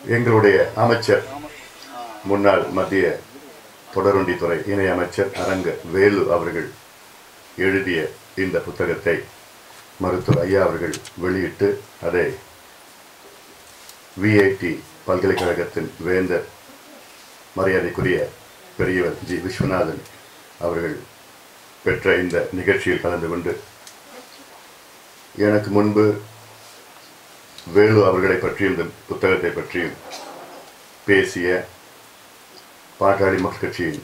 எங்களுடைய அமைச்சர் முன்னாள் மத்திய தொடர்வண்டித்துறை இணை அமைச்சர் அரங்க வேலு அவர்கள் எழுதிய இந்த புத்தகத்தை மருத்துவர் ஐயா அவர்கள் வெளியிட்டு அதை விஐடி பல்கலைக்கழகத்தின் வேந்தர் மரியாதைக்குரிய பெரியவர் ஜி விஸ்வநாதன் அவர்கள் பெற்ற இந்த நிகழ்ச்சியில் கலந்து கொண்டு எனக்கு முன்பு வேலு அவர்களை பற்றியும் இந்த புத்தகத்தை பற்றியும் பேசிய பாட்டாளி மக்கள் கட்சியின்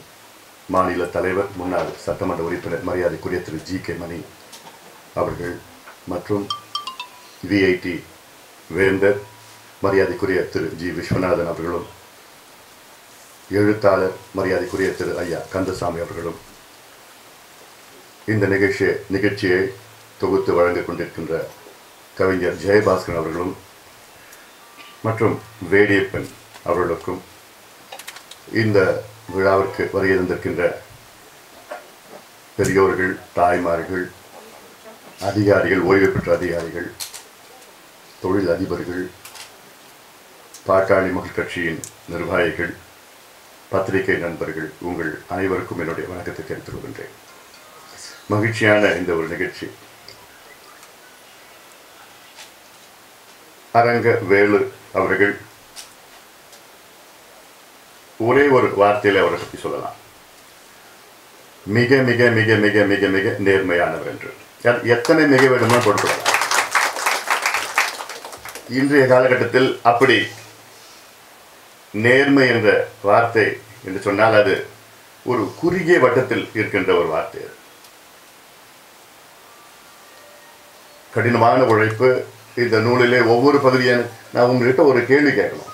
மாநில தலைவர் முன்னாள் சட்டமன்ற உறுப்பினர் மரியாதைக்குரிய திரு ஜி கே மணி அவர்கள் மற்றும் விஐடி வேந்தர் மரியாதைக்குரிய திரு ஜி விஸ்வநாதன் அவர்களும் எழுத்தாளர் மரியாதைக்குரிய திரு ஐயா கந்தசாமி அவர்களும் இந்த நிகழ்ச்சியை நிகழ்ச்சியை தொகுத்து வழங்கிக் கொண்டிருக்கின்ற கவிஞர் ஜெயபாஸ்கரன் அவர்களும் மற்றும் வேடியப்பன் அவர்களுக்கும் இந்த விழாவிற்கு வருகிறந்திருக்கின்ற பெரியோர்கள் தாய்மார்கள் அதிகாரிகள் ஓய்வு பெற்ற அதிகாரிகள் தொழில் அதிபர்கள் பாட்டாளி மக்கள் கட்சியின் நிர்வாகிகள் பத்திரிகை நண்பர்கள் உங்கள் அனைவருக்கும் என்னுடைய வணக்கத்தை தெரிவித்துக் கொள்கின்றேன். மகிழ்ச்சியான இந்த ஒரு நிகழ்ச்சி. அரங்க வேலு அவர்கள் ஒரே ஒரு வார்த்தையில அவரை பற்றி சொல்லலாம். மிக மிக மிக மிக மிக மிக நேர்மையானவர் என்று. எத்தனை மிக வேண்டுமோ கொடுக்கலாம் இன்றைய காலகட்டத்தில் அப்படி நேர்மை என்ற வார்த்தை என்று சொன்னால் அது ஒரு குறுகிய வட்டத்தில் இருக்கின்ற ஒரு வார்த்தை கடினமான உழைப்பு இந்த நூலிலே ஒவ்வொரு பகுதியான நான் உங்கள்கிட்ட ஒரு கேள்வி கேட்கணும்.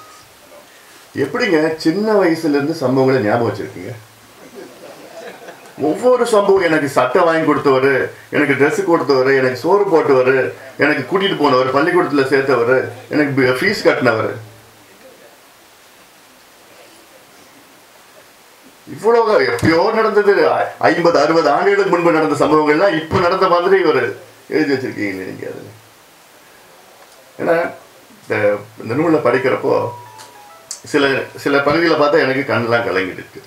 எப்படிங்க சின்ன வயசுலேருந்து சம்பவங்களை ஞாபகம் வச்சிருக்கீங்க? ஒவ்வொரு சம்பவம் எனக்கு சட்டை வாங்கி கொடுத்தவர் எனக்கு ட்ரெஸ் கொடுத்தவர் எனக்கு சோறு போட்டவர் எனக்கு கூட்டிகிட்டு போனவர் பள்ளிக்கூடத்தில் சேர்த்தவர் எனக்கு ஃபீஸ் கட்டினவர். இவ்வளோ எப்பயோ நடந்தது. ஐம்பது அறுபது ஆண்டுகளுக்கு முன்பு நடந்த சம்பவங்கள்லாம் இப்போ நடந்த மாதிரி ஒரு எழுதி வச்சிருக்கீங்களே நீங்கள் அதில். ஏன்னா இந்த இந்த நூலில் படிக்கிறப்போ சில சில பகுதியில் பார்த்தா எனக்கு கண்ணெலாம் கலங்கிடுச்சு.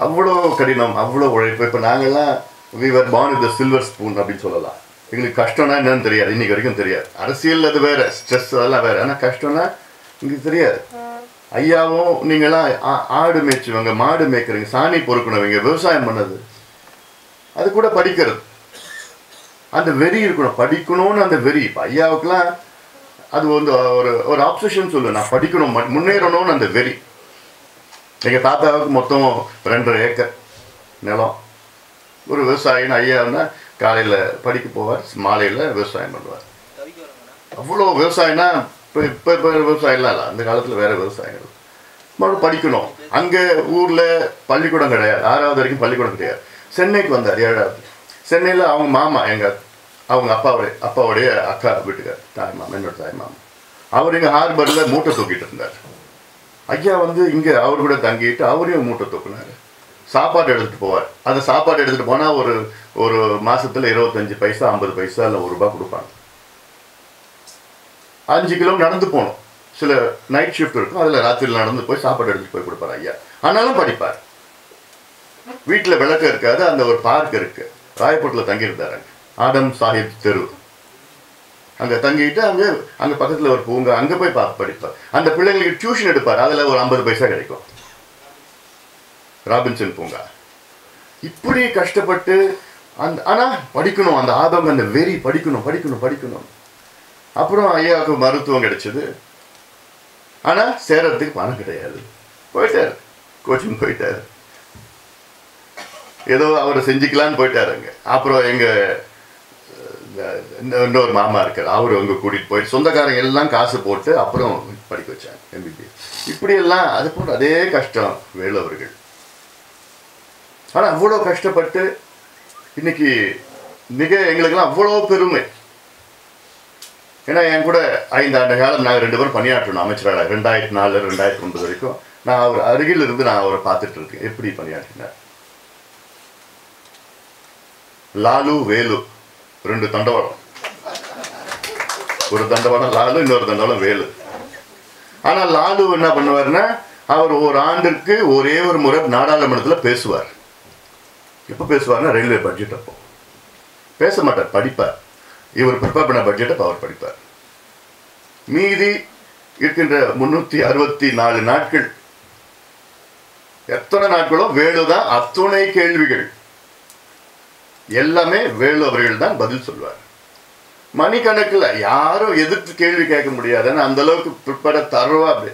அவ்வளோ கடினம் அவ்வளோ உழைப்பு. இப்போ நாங்கள்லாம் we were born with silver spoon அப்படின்னு சொல்லலாம். எங்களுக்கு கஷ்டம்னா என்னன்னு தெரியாது. இன்னைக்கு வரைக்கும் தெரியாது. அரசியல் அது வேறு ஸ்ட்ரெஸ் அதெல்லாம் வேறு. ஆனால் கஷ்டம்னா எங்களுக்கு தெரியாது. ஐயாவும் நீங்களாம் ஆ- ஆடு மேய்ச்சுவங்க மாடு மேய்க்கிறீங்க சாணி பொறுக்கணுவீங்க விவசாயம் பண்ணது. அது கூட படிக்கிறது. அந்த வெறி இருக்கணும் படிக்கணும்னு அந்த வெறி. இப்போ ஐயாவுக்குலாம் அது வந்து ஒரு ஒரு ஆப்ஷன் சொல்லு நான் படிக்கணும் முன்னேறணும்னு அந்த வெறி. எங்கள் தாத்தாவுக்கு மொத்தம் ரெண்டரை ஏக்கர் நிலம். ஒரு விவசாயின்னு ஐயான்னா காலையில் படிக்க போவார் மாலையில் விவசாயம் பண்ணுவார். அவ்வளோ விவசாயம்னா இப்போ இப்போ இப்போ விவசாயம்லாம் இல்லை. அந்த காலத்தில் வேறு விவசாயங்கள் மறுபடியும் படிக்கணும். அங்கே ஊரில் பள்ளிக்கூடம் கிடையாது. ஆறாவது வரைக்கும் பள்ளிக்கூடம் கிடையாது. சென்னைக்கு வந்தார் ஏழாவது. சென்னையில் அவங்க மாமா எங்கள் அவங்க அப்பாவுடைய அப்பாவுடைய அக்கா வீட்டுக்கார் தாய் மாமா என்னோட தாய் மாமா. அவர் இங்கே ஹார்பரில் மூட்டை தூக்கிட்டு இருந்தார். ஐயா வந்து இங்கே அவர் கூட தங்கிட்டு அவரையும் மூட்டை தூக்குனாரு. சாப்பாடு எடுத்துகிட்டு போவார். அந்த சாப்பாடு எடுத்துகிட்டு போனால் ஒரு ஒரு மாதத்தில் இருபத்தஞ்சி பைசா ஐம்பது பைசா இல்லை ஒரு ரூபாய் கொடுப்பாங்க. அஞ்சு கிலோ நடந்து போகணும். சில நைட் ஷிஃப்ட் இருக்கும். அதில் ராத்திரியில் நடந்து போய் சாப்பாடு எடுத்துட்டு போய் கொடுப்பார் ஐயா. ஆனாலும் படிப்பார். வீட்டில் விளக்கு இருக்காது அந்த ஒரு பார்க் இருக்குது ராயப்பூட்டில் தங்கியிருந்தார். ஆடம் சாஹிப் தெரு. அங்கே தங்கிட்டு அங்கே அங்கே பக்கத்தில் ஒரு பூங்கா அங்கே போய் பா படிப்பார். அந்த பிள்ளைங்களுக்கு டியூஷன் எடுப்பார். அதில் ஒரு ஐம்பது பைசா கிடைக்கும். ராபின்சன் பூங்கா. இப்படி கஷ்டப்பட்டு அந்த ஆனால் படிக்கணும். அந்த ஆதம் அந்த வெறி படிக்கணும் படிக்கணும் படிக்கணும். அப்புறம் ஐயாவுக்கு மருத்துவம் கிடைச்சது. ஆனால் சேரத்துக்கு பணம் கிடையாது. போயிட்டார். கோச்சிங் போயிட்டார். ஏதோ அவர் செஞ்சுக்கலான்னு போயிட்டார் அங்கே. அப்புறம் எங்கள் இன்னொரு மாமா இருக்கார் அவர் அங்கே கூட்டிகிட்டு போயிட்டு சொந்தக்காரங்க எல்லாம் காசு போட்டு அப்புறம் படிக்க வச்சாங்க எம்பிபிஎஸ் இப்படியெல்லாம் அது போன்ற அதே கஷ்டம் வேலவர்கள் ஆனால் அவ்வளோ கஷ்டப்பட்டு இன்னைக்கு மிக எங்களுக்கெல்லாம் அவ்வளோ பெருமை. ஏன்னா என் கூட ஐந்து ஆண்டு காலம் நாங்கள் ரெண்டு பேரும் பணியாற்றணும் அமைச்சராக. ரெண்டாயிரத்தி நாலு ரெண்டாயிரத்தி ஒன்பது வரைக்கும் நான் அவர் அருகில் இருந்து நான் அவரை பார்த்துட்டு இருக்கேன். எப்படி பணியாற்றினார்? லாலு வேலு. ரெண்டு தண்டவாளம். ஒரு தண்டவாளம் லாலு இன்னொரு தண்டவாளம் வேலு. ஆனால் லாலு என்ன பண்ணுவார்னா அவர் ஒரு ஆண்டிற்கு ஒரே ஒரு முறை நாடாளுமன்றத்தில் பேசுவார். எப்போ பேசுவார்னா ரயில்வே பட்ஜெட் அப்போ. பேச மாட்டார் படிப்பார். இவர் ப்ரிப்பேர் பண்ண பட்ஜெட்டை அவர் படிப்பார். மீதி இருக்கின்ற முன்னூற்றி அறுபத்தி நாலு நாட்கள். எத்தனை நாட்களோ வேலுதான் அத்துணை கேள்விகள். எல்லாமே வேலு அவர்கள் தான் பதில் சொல்வார். மணிக்கணக்கில் யாரும் எதிர்த்து கேள்வி கேட்க முடியாதுன்னு அந்த அளவுக்கு பிற்பட தருவா அப்படி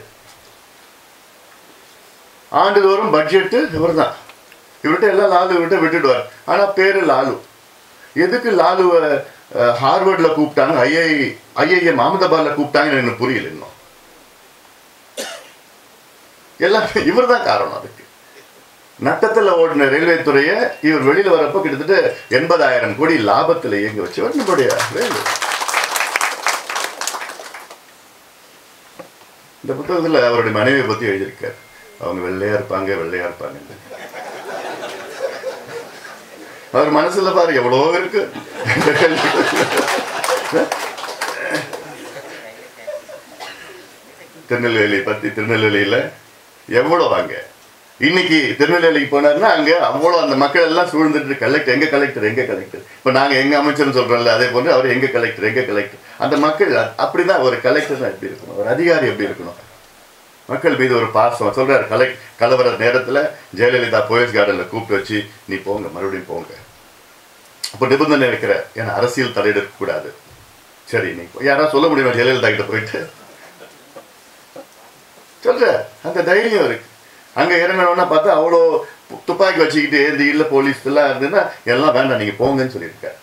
ஆண்டுதோறும் பட்ஜெட்டு இவர் தான் இவர்கிட்ட எல்லாம் லாலு இவர்கிட்ட விட்டுடுவார். ஆனால் பேரு லாலு. எதுக்கு லாலுவை ஹார்வர்டில் கூப்பிட்டாங்க? ஐஐ ஐஐஎம் அகமதாபாத்ல கூப்பிட்டாங்கன்னு எனக்கு புரியல இன்னும். எல்லாம் இவர் தான் காரணம் அதுக்கு நட்டத்தில் ஓடின ரயில்வே துறையை இவர் வெளியில் வரப்போ கிட்டத்தட்ட எண்பதாயிரம் கோடி லாபத்தில் இயங்க வச்சவர் நம்முடைய ரயில்வே. இந்த புத்தகத்தில் அவருடைய மனைவியை பற்றி எழுதியிருக்கார். அவங்க வெள்ளையா இருப்பாங்க வெள்ளையா இருப்பாங்க. அவர் மனசில் பாரு எவ்வளோ இருக்கு. திருநெல்வேலி பற்றி திருநெல்வேலியில் எவ்வளோ அங்கே இன்னைக்கு திருநெல்வேலிக்கு போனாருன்னா அங்க அவ்வளோ அந்த மக்கள் எல்லாம் சூழ்ந்துட்டு கலெக்டர் எங்க கலெக்டர் எங்க கலெக்டர் இப்போ நாங்க எங்க அமைச்சர்னு சொல்றோம்ல அதே போன்று அவர் எங்க கலெக்டர் எங்க கலெக்டர் அந்த மக்கள் அப்படி அப்படிதான் ஒரு கலெக்டர் தான் எப்படி இருக்கணும்? ஒரு அதிகாரி எப்படி இருக்கணும்? மக்கள் மீது ஒரு பாசம். சொல்றாரு கலெக்ட் கலவர நேரத்துல ஜெயலலிதா போயஸ் கார்டன்ல கூப்பிட்டு வச்சு நீ போங்க மறுபடியும் போங்க. அப்போ நிபந்தனை இருக்கிற ஏன்னா அரசியல் தலையிட கூடாது. சரி நீ யாராவது சொல்ல முடியுமா ஜெயலலிதா கிட்ட போயிட்டு? சொல்ற அந்த தைரியம் இருக்கு. அங்கே இறங்கணும்னா பார்த்தா அவ்வளோ துப்பாக்கி வச்சுக்கிட்டு ஏந்தி இல்லை போலீஸ் எல்லாம் இருந்ததுன்னா எல்லாம் வேண்டாம் நீங்கள் போங்கன்னு சொல்லியிருக்காரு.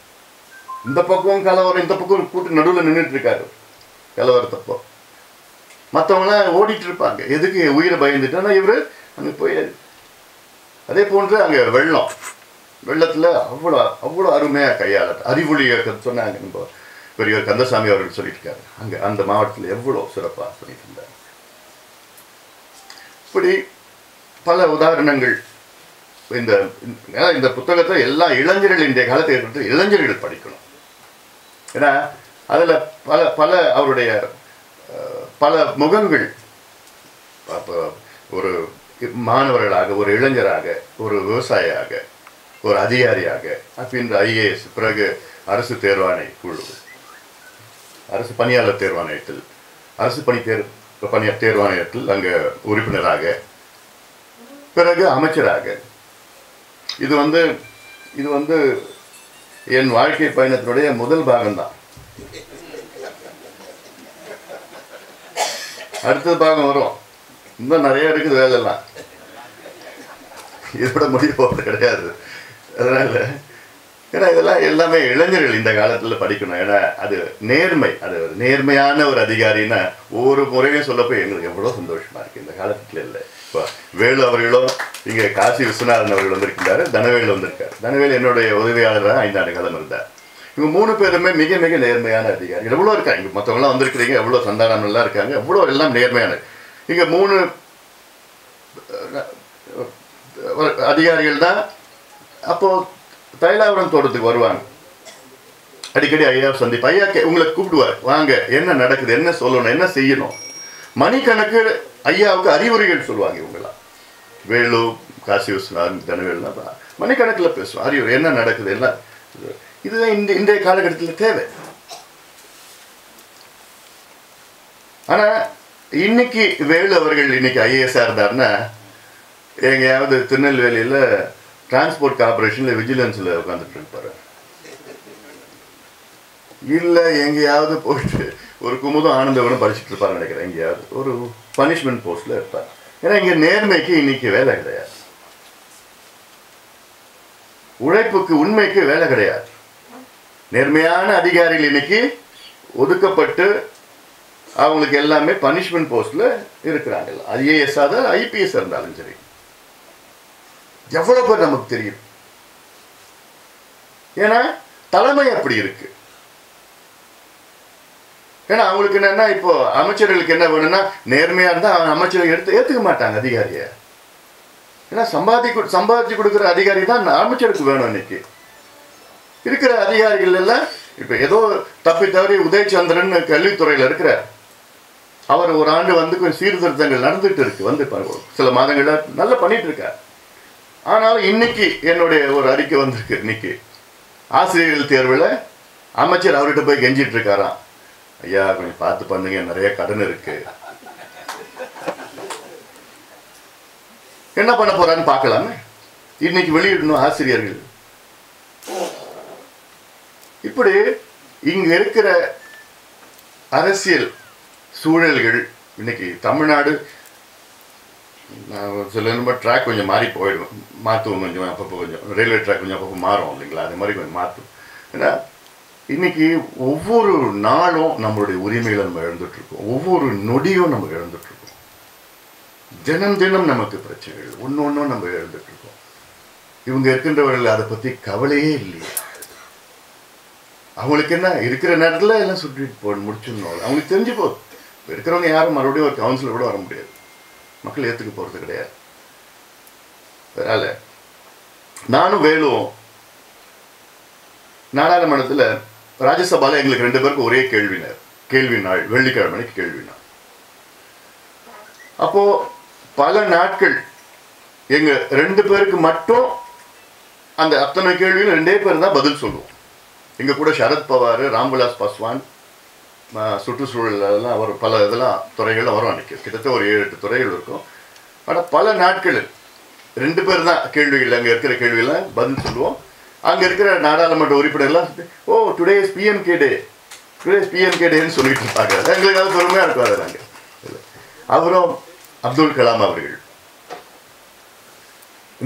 இந்த பக்கம் கலவரம் இந்த பக்கம் கூட்டு நடுவில் நின்றுட்டு இருக்காரு கலவரத்தப்போ மற்றவங்களாம் ஓடிட்டு இருப்பாங்க எதுக்கு உயிரை பயந்துட்டோன்னா இவர் அங்கே போய் அதே போன்று அங்கே வெள்ளம். வெள்ளத்தில் அவ்வளோ அவ்வளோ அருமையாக கையாள அறிவொளி சொன்னாங்க நம்ம பெரியவர் கந்தசாமி அவர்கள் சொல்லியிருக்காரு. அங்கே அந்த மாவட்டத்தில் எவ்வளோ சிறப்பாக பண்ணிட்டு இருந்தார். இப்படி பல உதாரணங்கள். இந்த இந்த- இந்த புத்தகத்தை எல்லா இளைஞர்கள் இன்றைய காலத்தில் ஏற்படுத்தி இளைஞர்கள் படிக்கணும். ஏன்னா அதில் பல பல அவருடைய பல முகங்கள் அப்போ ஒரு மாணவர்களாக ஒரு இளைஞராக ஒரு விவசாயியாக ஒரு அதிகாரியாக அப்படின்ற ஐஏஎஸ் பிறகு அரசு தேர்வாணை குழு அரசு பணியாளர் தேர்வாணையத்தில் அரசு பணி தேர் பணி தேர்வாணையத்தில் அங்கே உறுப்பினராக பிறகு அமைச்சராக. இது வந்து இது வந்து என் வாழ்க்கை பயணத்தினுடைய முதல் பாகம்தான். அடுத்தது பாகம் வரும். இன்னும் நிறைய இருக்குது வேலைலாம் இதோட முடிய போகிறது கிடையாது. அதனால ஏன்னா இதெல்லாம் எல்லாமே இளைஞர்கள் இந்த காலத்தில் படிக்கணும். ஏன்னா அது நேர்மை. அது ஒரு நேர்மையான ஒரு அதிகாரின்னா ஒவ்வொரு முறையும் சொல்லப்போ எங்களுக்கு எவ்வளோ சந்தோஷமா இருக்கு. இந்த காலத்துல இல்லை. இப்போ வேலு அவர்களும் இங்கே காசி விஸ்வநாதன் அவர்கள் வந்திருக்கிறாரு தனவேல் வந்திருக்கார். தனவேல் என்னுடைய உதவியாளராக ஐந்தாண்டு காலம் இருந்தார். இவங்க மூணு பேருமே மிக மிக நேர்மையான அதிகாரி எவ்வளோ இருக்காங்க? இங்கே மற்றவங்களாம் வந்திருக்கிறீங்க எவ்வளோ சந்தானங்கள்லாம் இருக்காங்க எவ்வளோ எல்லாம் நேர்மையான இங்கே மூணு அதிகாரிகள் தான். அப்போது தைலாபுரம் தோட்டத்துக்கு வருவாங்க. அடிக்கடி ஐயா சந்திப்பு ஐயா கே- உங்களை கூப்பிடுவார். வாங்க என்ன நடக்குது என்ன சொல்லணும் என்ன செய்யணும்? மணிக்கணக்கு ஐயாவுக்கு அறிவுரைகள் சொல்லுவாங்க இவங்களாம் வேலு காசி விஸ்வநாதன் தனவேல்லாம் மணிக்கணக்கில் பேசுவோம் அறிவுரை என்ன நடக்குது என்ன? இதுதான் இந்த இன்றைய காலகட்டத்தில் தேவை. ஆனா இன்னைக்கு வேலு அவர்கள் இன்னைக்கு ஐஏஎஸ்ஆ இருந்தாருன்னா எங்கேயாவது திருநெல்வேலியில் டிரான்ஸ்போர்ட் கார்பரேஷனில் விஜிலன்ஸில் உட்காந்துட்டு இருப்பாரு. இல்லை எங்கேயாவது போயிட்டு ஒரு குமுதம் ஆனந்தவனும் படிச்சுட்டு இருப்பாரு நினைக்கிறேன். எங்கேயாவது ஒரு பனிஷ்மெண்ட் போஸ்ட்ல இருப்பார். ஏன்னா இங்கே நேர்மைக்கு இன்னைக்கு வேலை கிடையாது. உழைப்புக்கு உண்மைக்கு வேலை கிடையாது. நேர்மையான அதிகாரிகள் இன்னைக்கு ஒதுக்கப்பட்டு அவங்களுக்கு எல்லாமே பனிஷ்மெண்ட் போஸ்ட்ல இருக்கிறாங்க. ஐஏஎஸ் ஆதான் ஐபிஎஸ் இருந்தாலும் சரி. எவ்வளவு பேர் நமக்கு தெரியும்? ஏன்னா தலைமை அப்படி இருக்கு. ஏன்னா அவங்களுக்கு என்னன்னா இப்போ அமைச்சர்களுக்கு என்ன வேணும்னா நேர்மையா இருந்தா அவங்க அமைச்சர்கள் எடுத்து ஏத்துக்க மாட்டாங்க அதிகாரிய. ஏன்னா சம்பாதி சம்பாதிச்சு கொடுக்குற அதிகாரி தான் அமைச்சருக்கு வேணும் இன்னைக்கு. இருக்கிற அதிகாரிகள் எல்லாம் இப்போ ஏதோ தப்பி தவறி உதயச்சந்திரன் கல்வித்துறையில் இருக்கிறார். அவர் ஒரு ஆண்டு வந்து கொஞ்சம் சீர்திருத்தங்கள் நடந்துட்டு இருக்கு வந்து சில மாதங்கள்ல நல்லா பண்ணிட்டு இருக்கார். ஆனாலும் இன்னைக்கு என்னுடைய ஒரு அறிக்கை வந்திருக்கு இன்னைக்கு. ஆசிரியர்கள் தேர்வில் அமைச்சர் அவர்கிட்ட போய் கெஞ்சிட்டு இருக்காராம். ஐயா கொஞ்சம் பார்த்து பண்ணுங்க நிறைய கடன் இருக்கு. என்ன பண்ண போறான்னு பார்க்கலாமே. இன்னைக்கு வெளியிடணும் ஆசிரியர்கள். இப்படி இங்க இருக்கிற அரசியல் சூழல்கள் இன்னைக்கு தமிழ்நாடு நான் சில நேரம் ட்ராக் கொஞ்சம் மாறி போயிடும். மாற்றுவோம் கொஞ்சம் அப்பப்போ கொஞ்சம். ரயில்வே ட்ராக் கொஞ்சம் அப்பப்போ மாறும் இல்லைங்களா? அது மாதிரி கொஞ்சம் மாற்றும். ஏன்னா இன்னைக்கு ஒவ்வொரு நாளும் நம்மளுடைய உரிமைகளை நம்ம இழந்துட்டு இருக்கோம் ஒவ்வொரு நொடியும் நம்ம இழந்துட்டு இருக்கோம் தினம் தினம் நமக்கு பிரச்சனைகள் ஒன்று ஒன்றும் நம்ம இழந்துட்டு இருக்கோம் இவங்க இருக்கின்றவர்கள் அதை பற்றி கவலையே இல்லையே. அவங்களுக்கு என்ன இருக்கிற நேரத்தில் எல்லாம் சுற்றிட்டு போ முடிச்சிடணும். அவங்களுக்கு தெரிஞ்சு போகுது இருக்கிறவங்க யாரும் மறுபடியும் ஒரு கவுன்சிலர் கூட வர முடியாது. மக்கள் ஏற்றுக்க போகிறது கிடையாது. அதனால் நானும் வேலும் நாடாளுமன்றத்தில் ராஜ்யசபால எங்களுக்கு ரெண்டு பேருக்கும் ஒரே கேள்வினர் கேள்வி நாள் வெள்ளிக்கிழமைக்கு கேள்வி நாள். அப்போ பல நாட்கள் எங்க ரெண்டு பேருக்கு மட்டும் அந்த அத்தனை கேள்வியும் ரெண்டே பேர் தான் பதில் சொல்லுவோம். எங்க கூட சரத்பவார் ராம்விலாஸ் பாஸ்வான் சுற்றுச்சூழலெல்லாம் சுற்றுச்சூழல் அவர் பல இதெல்லாம் துறைகளில் வரும் அன்றைக்கி கிட்டத்தட்ட ஒரு ஏழு எட்டு துறைகள் இருக்கும். ஆனால் பல நாட்கள் ரெண்டு பேர் தான் கேள்விகள் அங்கே இருக்கிற கேள்வியெல்லாம் பதில் சொல்லுவோம். அங்கே இருக்கிற நாடாளுமன்ற உறுப்பினர்லாம் ஓ today is PMK day today is PMK டேன்னு சொல்லிட்டு இருப்பாங்க. எங்களுக்கு அது பெருமையாக இருக்கும் அதை நாங்கள் அவரும் அப்துல் கலாம் அவர்கள்.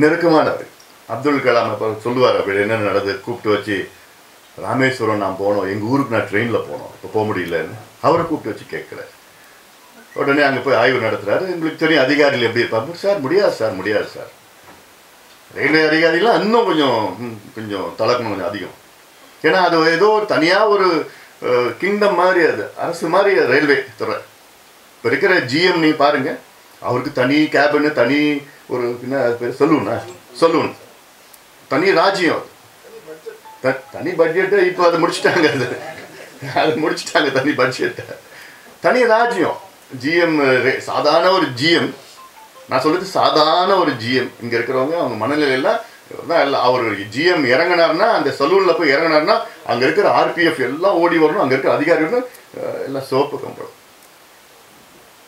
நெருக்கமானவர். அப்துல் கலாம் அப்போ சொல்லுவார் அப்படி என்ன நடந்தது? கூப்பிட்டு வச்சு ராமேஸ்வரம் நான் போனோம். எங்கள் ஊருக்கு நான் ட்ரெயினில் போனோம். இப்போ போக முடியலன்னு அவரை கூப்பிட்டு வச்சு கேட்குறாரு உடனே அங்கே போய் ஆய்வு நடத்துகிறாரு எங்களுக்கு தெரியும் அதிகாரிகள் எப்படி இருப்பாங்க. சார் முடியாது சார் முடியாது சார். ரயில்வே அதிகாரிலாம் இன்னும் கொஞ்சம் கொஞ்சம் தலக்கணும் கொஞ்சம் அதிகம். ஏன்னா அது ஏதோ ஒரு தனியாக ஒரு கிங்டம் மாதிரி அது. அரசு மாதிரி ரயில்வே துறை. இப்போ இருக்கிற ஜிஎம் நீ பாருங்கள் அவருக்கு தனி கேபின்னு தனி ஒரு என்ன பேர்? சலூனா சலூன் தனி ராஜ்யம் அது. த- தனி பட்ஜெட்டை இப்போ அதை முடிச்சிட்டாங்க அது. அது முடிச்சிட்டாங்க தனி பட்ஜெட்டை தனி ராஜ்யம். ஜிஎம் சாதாரண ஒரு ஜிஎம் நான் சொல்கிறது சாதாரண ஒரு ஜிஎம் இங்கே இருக்கிறவங்க அவங்க மனநிலையெல்லாம் தான் எல்லாம் அவர் ஜிஎம் இறங்கினார்னா அந்த சலூனில் போய் இறங்கினார்னா அங்கே இருக்கிற ஆர்பிஎஃப் எல்லாம் ஓடி வரணும். அங்கே இருக்கிற அதிகாரிகள் எல்லாம் சோப்பு கம்பளம்.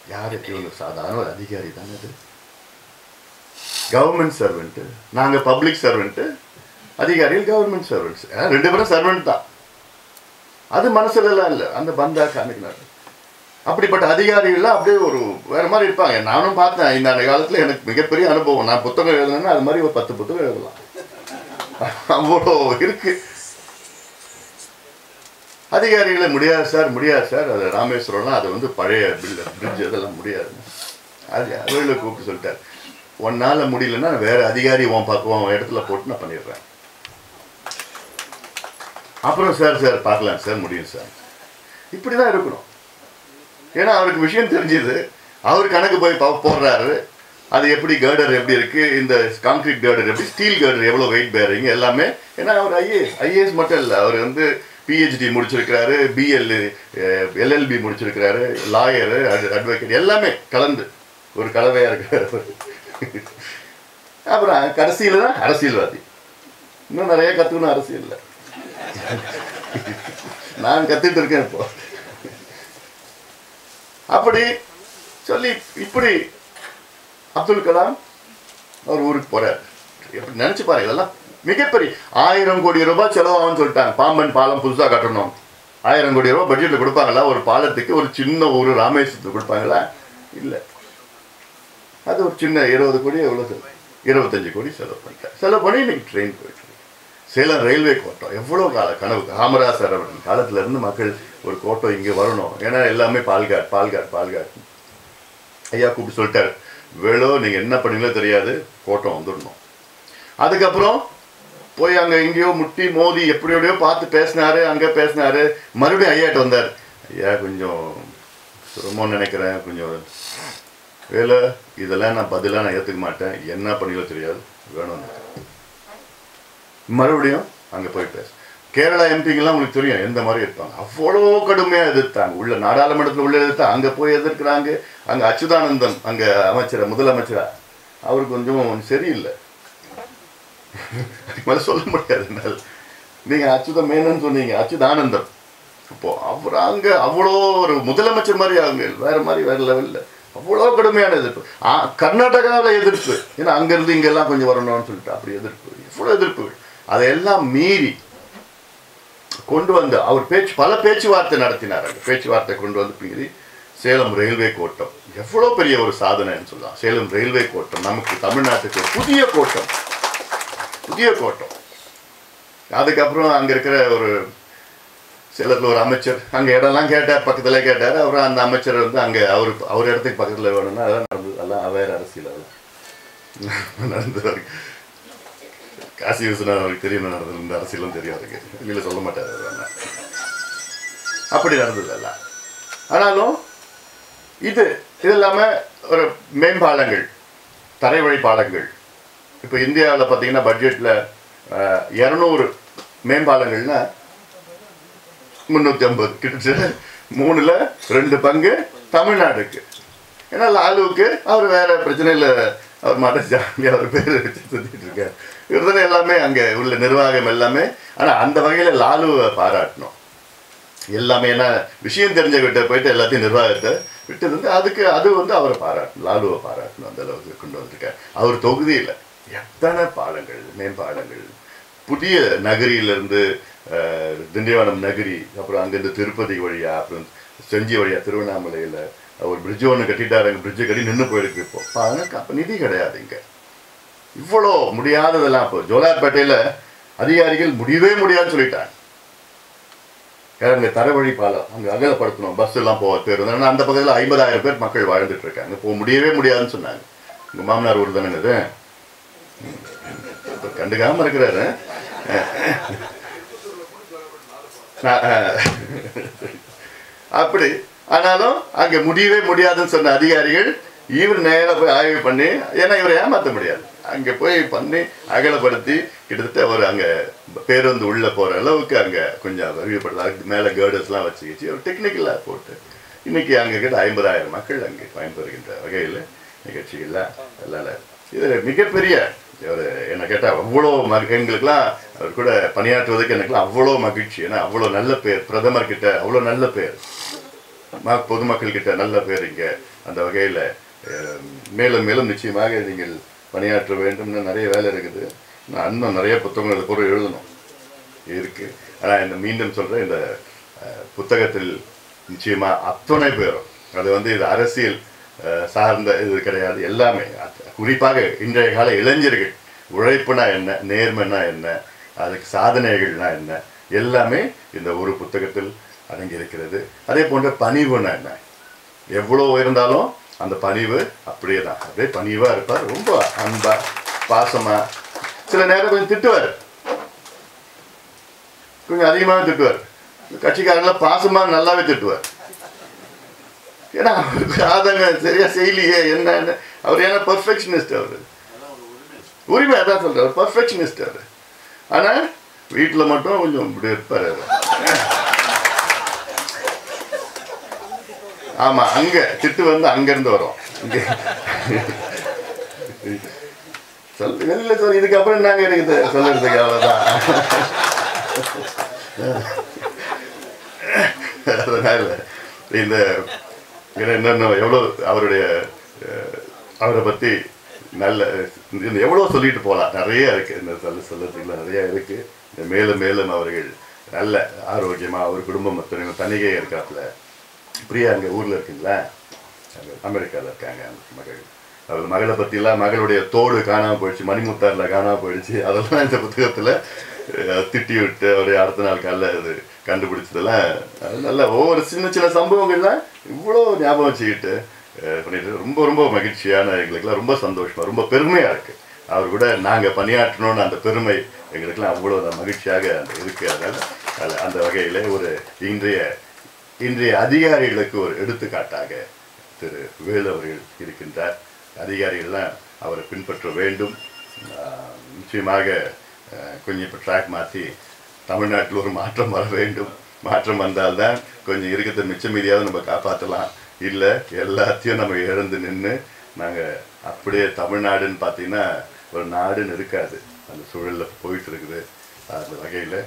யாருக்கு இவங்க சாதாரண ஒரு அதிகாரி தானே அது? கவர்மெண்ட் சர்வெண்ட்டு நாங்கள் பப்ளிக் சர்வெண்ட்டு அதிகாரிகள் கவர்மெண்ட் சர்வெண்ட்ஸ் ரெண்டு பேரும் சர்வெண்ட் தான். அது மனசுலலாம் இல்லை. அந்த பந்தா காமிக்கிறாங்க அப்படிப்பட்ட அதிகாரிகள்லாம் அப்படியே ஒரு வேற மாதிரி இருப்பாங்க. நானும் பார்த்தேன். இந்த அந்த காலத்தில் எனக்கு மிகப்பெரிய அனுபவம். நான் புத்தகம் எழுதுனேன்னா அது மாதிரி ஒரு பத்து புத்தகம் எழுதலாம். அவ்வளோ இருக்கு. அதிகாரிகளை முடியாது சார் முடியாது சார். அது ராமேஸ்வரம்லாம் அது வந்து பழைய பில்ல பிரிட்ஜ் அதெல்லாம் முடியாது. அது அவர்களை கூப்பிட்டு சொல்லிட்டார். ஒன்னால் முடியலன்னா வேறு வேற அதிகாரி உன் பக்கம் உன் இடத்துல போட்டு நான் பண்ணிடுறேன். அப்புறம் சார் சார் பார்க்கலாம். சார் முடியும் சார். இப்படி தான் இருக்கணும். ஏன்னா அவருக்கு விஷயம் தெரிஞ்சுது. அவர் கணக்கு போய் பா- போடுறாரு. அது எப்படி கேர்டர் எப்படி இருக்குது இந்த கான்கிரீட் கேர்டர் எப்படி? ஸ்டீல் கேர்டர் எவ்வளோ வெயிட் பேரிங் எல்லாமே ஏன்னா அவர் ஐஏஎஸ் ஐஏஎஸ் மட்டும் இல்லை. அவர் வந்து பிஹெச்டி முடிச்சிருக்கிறாரு பிஎல் எல்எல்பி முடிச்சிருக்கிறாரு லாயரு அட்வொகேட் எல்லாமே கலந்து. ஒரு கலவையாக இருக்கிறார் அப்புறம் கடைசியில் தான் அரசியல்வாதி. இன்னும் நிறைய கற்றுக்கணும் அரசியலில். நான் கற்றுட்டு இருக்கேன் இப்போ. அப்படி சொல்லி இப்படி அப்துல் கலாம் அவர் ஊருக்கு போறார். எப்படி நினைச்சு பாரு இதெல்லாம் மிகப்பெரிய ஆயிரம் கோடி ரூபாய் செலவாகும்னு சொல்லிட்டாங்க. பாம்பன் பாலம் புதுசா கட்டணும். ஆயிரம் கோடி ரூபாய் பட்ஜெட்ல கொடுப்பாங்களா? ஒரு பாலத்துக்கு ஒரு சின்ன ஊர் ராமேஸ்வரத்துக்கு கொடுப்பாங்களா? இல்ல. அது ஒரு சின்ன இருபது கோடி எவ்வளவு செலவு? இருபத்தஞ்சி கோடி செலவு பண்ணிட்டேன் செலவு பண்ணி இன்னைக்கு ட்ரெயின் போய் சேலம் ரயில்வே கோட்டம் எவ்வளோ கால கனவு? காமராசர் அவர்கள் காலத்திலேருந்து மக்கள் ஒரு கோட்டம் இங்கே வரணும். ஏன்னா எல்லாமே பால்காட் பால்காட் பால்காட். ஐயா கூப்பிட்டு சொல்லிட்டாரு. வேளோ நீங்கள் என்ன பண்ணீங்களோ தெரியாது. கோட்டம் வந்துடணும். அதுக்கப்புறம் போய் அங்கே எங்கேயோ முட்டி மோதி எப்படி எப்படியோ பார்த்து பேசினாரு அங்கே பேசினாரு. மறுபடியும் ஐயாட்ட வந்தார். ஐயா கொஞ்சம் சிரமம்னு நினைக்கிறேன். கொஞ்சம் வேலை இதெல்லாம் நான் பதிலாக நான் ஏற்றுக்க மாட்டேன். என்ன பண்ணீங்களோ தெரியாது. வேணும்னு மறுபடியும் அங்கே போய் பேச. கேரளா எம்பிங்கெல்லாம் உங்களுக்கு தெரியும் எந்த மாதிரி இருப்பாங்க? அவ்வளோ கடுமையாக எதிர்த்தாங்க. உள்ள நாடாளுமன்றத்தில் உள்ள எதிர்த்தாங்க அங்கே போய் எதிர்க்கிறாங்க. அங்கே அச்சுதானந்தன் அங்கே அமைச்சர் முதலமைச்சரா? அவர் கொஞ்சம் சரியில்லை. அதுக்கு மேலே சொல்ல முடியாது என்னால். நீங்கள் அச்சுத மேனன் சொன்னீங்க அச்சுதானந்தம் அப்போ அவர் அங்கே அவ்வளோ ஒரு முதலமைச்சர் மாதிரி அவங்க வேறு மாதிரி வேற லெவலில் அவ்வளோ கடுமையான எதிர்ப்பு. ஆ கர்நாடகாவில் எதிர்ப்பு. ஏன்னா அங்கேருந்து இங்கெல்லாம் கொஞ்சம் வரணும்னு சொல்லிட்டு அப்படி எதிர்ப்பு. எவ்வளோ எதிர்ப்புகள். அதையெல்லாம் மீறி கொண்டு வந்து அவர் பேச்சு பல பேச்சுவார்த்தை நடத்தினார் அந்த பேச்சுவார்த்தை கொண்டு வந்து மீறி சேலம் ரயில்வே கோட்டம். எவ்வளோ பெரிய ஒரு சாதனைன்னு சொல்லலாம். சேலம் ரயில்வே கோட்டம் நமக்கு தமிழ்நாட்டுக்கு ஒரு புதிய கோட்டம். புதிய கோட்டம். அதுக்கப்புறம் அங்கே இருக்கிற ஒரு சேலத்தில் ஒரு அமைச்சர் அங்கே இடம்லாம் கேட்டார் பக்கத்தில் கேட்டார். அப்புறம் அந்த அமைச்சர் வந்து அங்கே அவர் அவர் இடத்துக்கு பக்கத்தில் வேணும்னா அதெல்லாம் நடந்தது. அதெல்லாம் அவேர் அரசியல் அதெல்லாம் நடந்தது. காசி விஸ்வநாதன் அவருக்கு தெரியும் நடந்தது? இந்த அரசியலும் தெரியும் அவருக்கு வெளியில் சொல்ல மாட்டார் அவர் அப்படி நடந்தது எல்லாம். ஆனாலும் இது இது இல்லாமல் ஒரு மேம்பாலங்கள் தரைவழி பாலங்கள். இப்போ இந்தியாவில் பார்த்தீங்கன்னா பட்ஜெட்டில் இரநூறு மேம்பாலங்கள்னா முந்நூற்றி ஐம்பது கிட்டத்தட்ட மூணில் ரெண்டு பங்கு தமிழ்நாடுக்கு. ஏன்னா லாலுவுக்கு அவர் வேற பிரச்சனையில் அவர் மத ஜாமி அவர் பேர் வச்சு சுற்றிட்டு இருக்கார். இவர் தானே எல்லாமே அங்கே உள்ள நிர்வாகம் எல்லாமே. ஆனால் அந்த வகையில் லாலுவை பாராட்டணும். எல்லாமே ஏன்னா விஷயம் தெரிஞ்சவர்கிட்ட போயிட்டு எல்லாத்தையும் நிர்வாகத்தை விட்டு வந்து அதுக்கு அது வந்து அவரை பாராட்டணும். லாலுவை பாராட்டணும் அந்த அளவுக்கு கொண்டு வந்திருக்கார் அவர் தொகுதியில் எத்தனை பாலங்கள் மேம்பாலங்கள். புதிய நகரியிலிருந்து திண்டிவனம் நகரி அப்புறம் அங்கேருந்து திருப்பதி வழியா அப்புறம் செஞ்சி வழியா திருவண்ணாமலையில் ஒரு பிரிட்ஜு ஒன்று கட்டிட்டாரு. அங்கே பிரிட்ஜை கட்டி நின்று போயிருக்கு இப்போ. அதனால் அப்போ நிதி கிடையாது இங்கே. இவ்வளோ முடியாததெல்லாம் இப்போ ஜோலார்பேட்டையில் அதிகாரிகள் முடியவே முடியாதுன்னு சொல்லிட்டாங்க. ஏன்னா தரவழி பாலம். அங்கே அகலப்படுத்தணும். பஸ் எல்லாம் போக தேர்வு ஏன்னா அந்த பக்கத்தில் ஐம்பதாயிரம் பேர் மக்கள் வாழ்ந்துட்டு இருக்காங்க. போக முடியவே முடியாதுன்னு சொன்னாங்க. உங்கள் மாமனார் ஊர் தானே இது? கண்டுக்காமல் கண்டுக்காம இருக்கிறாரு. அப்படி. ஆனாலும் அங்கே முடியவே முடியாதுன்னு சொன்ன அதிகாரிகள் இவர் நேராக போய் ஆய்வு பண்ணி ஏன்னா இவரை ஏமாற்ற முடியாது. அங்கே போய் பண்ணி அகலப்படுத்தி கிட்டத்தட்ட ஒரு அங்கே பேருந்து உள்ளே போகிற அளவுக்கு அங்கே கொஞ்சம் அறிவிப்படுது அதுக்கு மேலே கேர்டர்ஸ்லாம் வச்சு வச்சு ஒரு டெக்னிக்கலாக போட்டு. இன்றைக்கி அங்கே கிட்ட ஐம்பதாயிரம் மக்கள் அங்கே பயன்பெறுகின்ற வகையில் நிகழ்ச்சிகளில் எல்லாம் இது மிகப்பெரிய ஒரு என்னை கேட்டால் அவ்வளோ மக எங்களுக்கெல்லாம் அவர் கூட பணியாற்றுவதற்கு எனக்குலாம் அவ்வளோ மகிழ்ச்சி. ஏன்னா அவ்வளோ நல்ல பேர். பிரதமர் கிட்ட அவ்வளோ நல்ல பேர். ம- பொதுமக்கள் கிட்ட நல்ல பேர் இங்கே. அந்த வகையில் மேலும் மேலும் நிச்சயமாக நீங்கள் பணியாற்ற வேண்டும்னு நிறைய வேலை இருக்குது. நான் இன்னும் நிறைய புத்தகங்கள் பொருள் எழுதணும். இருக்கு. ஆனால் இந்த மீண்டும் சொல்கிறேன் இந்த புத்தகத்தில் நிச்சயமாக அத்தனை பேரும். அது வந்து இது அரசியல் சார்ந்த இது கிடையாது. எல்லாமே. குறிப்பாக இன்றைய கால இளைஞர்கள் உழைப்புனா என்ன நேர்மைனா என்ன அதுக்கு சாதனைகள்னா என்ன எல்லாமே இந்த ஒரு புத்தகத்தில் அடங்கி இருக்கிறது அதே போன்ற பணிவுனா என்ன? எவ்வளோ உயர்ந்தாலும் அந்த பணிவு அப்படியே தான் அப்படியே பணிவாக இருப்பார். ரொம்ப அன்பா பாசமாக சில நேரம் கொஞ்சம் திட்டுவார். கொஞ்சம் அதிகமாக திட்டுவார். கட்சிக்காரங்கள பாசமாக நல்லாவே திட்டுவார். ஏன்னா அவருக்கு ஆதங்கம் சரியா செய்யலையே என்ன அவர் ஏன்னா பர்ஃபெக்ஷனிஸ்ட் அவர். உரிமை அதான் சொல்றாரு. பர்ஃபெக்ஷனிஸ்ட் அவர். ஆனால் வீட்டில் மட்டும் கொஞ்சம் இப்படி இருப்பார் அவர். ஆமா அங்க திட்டு வந்து அங்க இருந்து வரும் சொல் இல்லை வெளியில இதுக்கப்புறம் நாங்கள் இருக்குது சொல்லுறதுக்கு அவ்வளவுதான். அதனால இந்த என்னென்ன எவ்வளோ அவருடைய அவரை பற்றி நல்ல இந்த எவ்வளோ சொல்லிட்டு போகலாம் நிறைய இருக்குது இந்த சொல்ல சொல்லத்துக்குள்ள நிறைய இருக்குது இந்த மேலும் மேலும் அவர்கள் நல்ல ஆரோக்கியமாக அவர் குடும்பம் மொத்தம் தனிகை இருக்காப்புல. பிரியா அங்கே ஊரில் இருக்குங்களா? அமெரிக்காவில் இருக்காங்க அந்த மகள். அவர் மகளை பற்றிலாம் மகளுடைய தோடு காணாமல் போயிடுச்சு மணிமுத்தாரில் காணாமல் போயிடுச்சு. அதெல்லாம் இந்த புத்தகத்தில் திட்டி விட்டு அவருடைய அடுத்த நாள் காலைல அது கண்டுபிடிச்சதெல்லாம் அது நல்ல ஒவ்வொரு சின்ன சின்ன சம்பவங்கள்லாம் இவ்வளோ ஞாபகம் வச்சுக்கிட்டு பண்ணிட்டு ரொம்ப ரொம்ப மகிழ்ச்சியான எங்களுக்கெல்லாம் ரொம்ப சந்தோஷமாக ரொம்ப பெருமையாக இருக்குது அவர் கூட நாங்கள் பணியாற்றணும்னு அந்த பெருமை எங்களுக்கெல்லாம் அவ்வளோ மகிழ்ச்சியாக அந்த இருக்குது அதனால் அந்த வகையில் ஒரு இன்றைய இன்றைய அதிகாரிகளுக்கு ஒரு எடுத்துக்காட்டாக திரு வேலு அவர்கள் இருக்கின்றார். அதிகாரிகள்லாம் அவரை பின்பற்ற வேண்டும். நிச்சயமாக கொஞ்சம் இப்போ ட்ராக் மாற்றி தமிழ்நாட்டில் ஒரு மாற்றம் வர வேண்டும். மாற்றம் வந்தால்தான் கொஞ்சம் இருக்கிறத மிச்சமீதியாவது நம்ம காப்பாற்றலாம். இல்லை எல்லாத்தையும் நம்ம இழந்து நின்று நாங்கள் அப்படியே தமிழ்நாடுன்னு பார்த்தீங்கன்னா ஒரு நாடுன்னு இருக்காது. அந்த சூழலில் போயிட்டு இருக்குது. அந்த வகையில்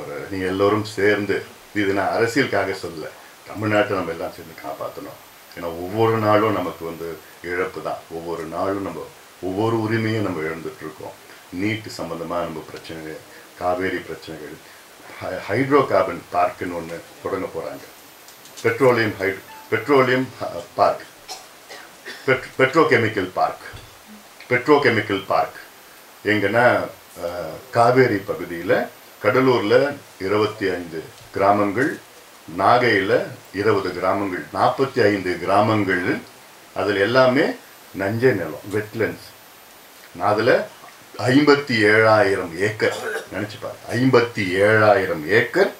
ஒரு நீங்கள் எல்லோரும் சேர்ந்து இது நான் அரசியலுக்காக சொல்லலை. தமிழ்நாட்டை நம்ம எல்லாம் சேர்ந்து காப்பாற்றணும் ஏன்னா ஒவ்வொரு நாளும் நமக்கு வந்து இழப்பு தான். ஒவ்வொரு நாளும் நம்ம ஒவ்வொரு உரிமையும் நம்ம இழந்துட்டு இருக்கோம். நீட்டு சம்மந்தமாக நம்ம பிரச்சனைகள் காவேரி பிரச்சனைகள் ஹை- ஹைட்ரோ கார்பன் பார்க்குன்னு ஒன்று தொடங்க போகிறாங்க petroleum height petroleum park. Pet petrochemical park. Petrochemical park. எங்கன்னா காவேரி பகுதியில் கடலூரில் இருபத்தி ஐந்து கிராமங்கள் நாகையில் இருபது கிராமங்கள் நாற்பத்தி ஐந்து கிராமங்கள் அதில் எல்லாமே நஞ்சை நிலம் வெட்லண்ட்ஸ் அதில் ஐம்பத்தி ஏழாயிரம் ஏக்கர் நினச்சி ஐம்பத்தி ஏழாயிரம் ஏக்கர்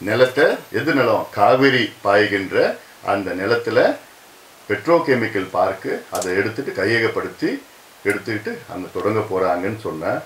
நிலத்தை எது நிலம்? காவிரி பாய்கின்ற அந்த நிலத்தில் பெட்ரோகெமிக்கல் பார்க்கு அதை எடுத்துட்டு கையகப்படுத்தி எடுத்துக்கிட்டு அந்த தொடங்க போகிறாங்கன்னு சொன்னேன்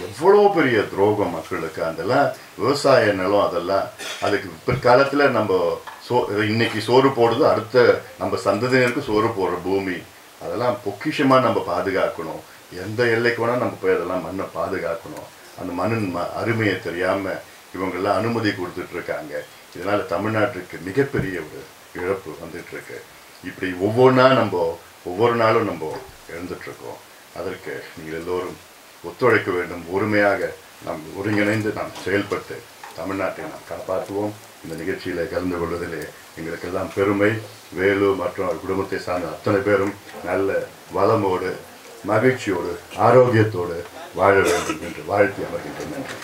எவ்வளோ பெரிய துரோகம் மக்களுக்கு. அதெல்லாம் விவசாய நிலம் அதெல்லாம். அதுக்கு பிற்காலத்தில் நம்ம சோ இன்னைக்கு சோறு போடுறது அடுத்த நம்ம சந்ததியினருக்கு சோறு போடுற பூமி. அதெல்லாம் பொக்கிஷமாக நம்ம பாதுகாக்கணும். எந்த எல்லைக்கு வேணால் நம்ம போய் அதெல்லாம் மண்ணை பாதுகாக்கணும். அந்த மண்ணின் ம அருமையை தெரியாமல் இவங்கெல்லாம் அனுமதி கொடுத்துட்டு இருக்காங்க இதனால் தமிழ்நாட்டுக்கு மிகப்பெரிய ஒரு இழப்பு வந்துட்டுருக்கு இப்படி ஒவ்வொன்றா நம்ம ஒவ்வொரு நாளும் நம்ம இழந்துட்டுருக்கோம் அதற்கு நீங்கள் எல்லோரும் ஒத்துழைக்க வேண்டும். ஒருமையாக நாம் ஒருங்கிணைந்து நாம் செயல்பட்டு தமிழ்நாட்டை நாம் காப்பாற்றுவோம். இந்த நிகழ்ச்சியில் கலந்து கொள்வதில் எங்களுக்கெல்லாம் பெருமை. வேலு மற்றும் அவர் குடும்பத்தை சார்ந்த அத்தனை பேரும் நல்ல வளமோடு மகிழ்ச்சியோடு ஆரோக்கியத்தோடு வாழ வேண்டும் என்று வாழ்த்தி அமர்கின்றேன் நன்றி.